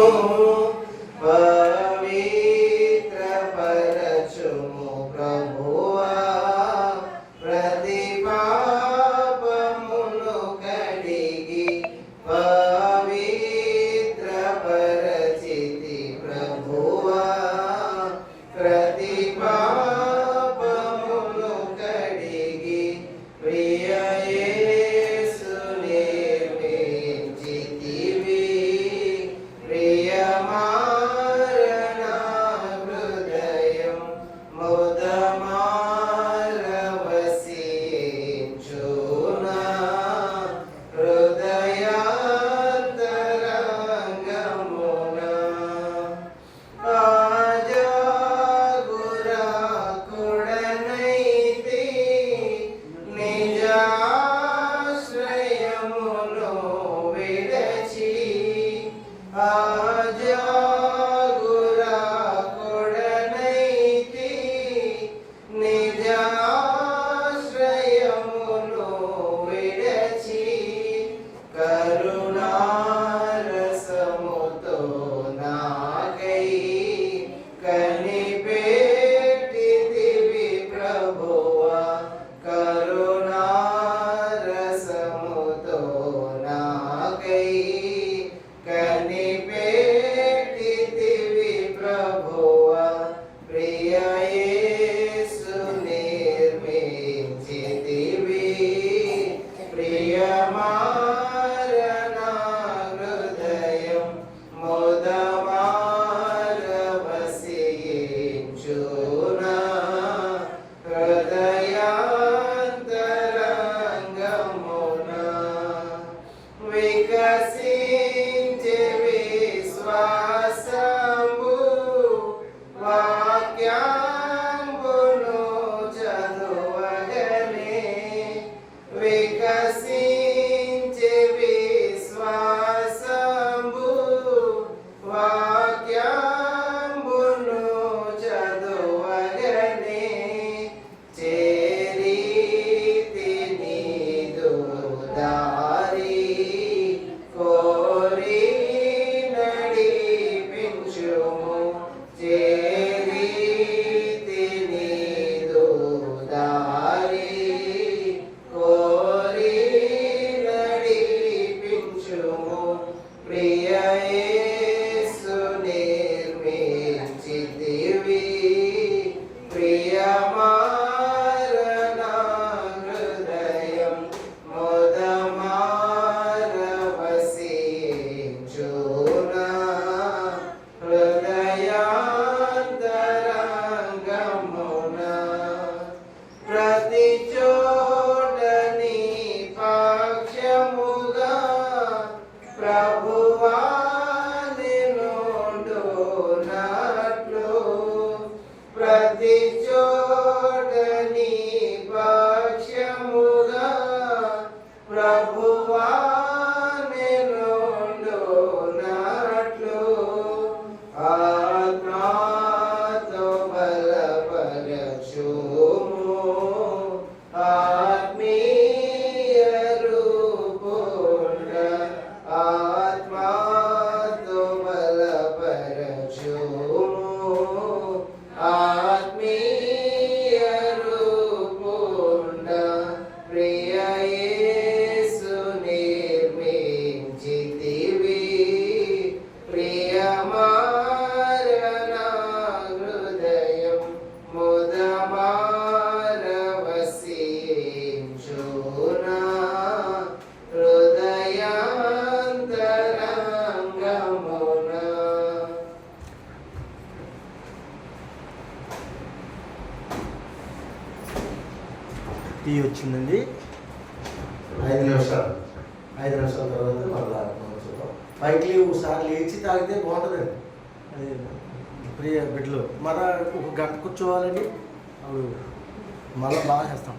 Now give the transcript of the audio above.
Oh. mia bravo. Tea వచ్చిందండి. ఐదు నిమిషాలు. ఐదు నిమిషాల తర్వాత మళ్ళీ పైకి ఒకసారి సార్ లేచి తాగితే బాగుంటుంది అది ప్రియ బిడ్డలు. మర ఒక గంట కూర్చోవాలండి. అప్పుడు మళ్ళీ బాగా చేస్తాం.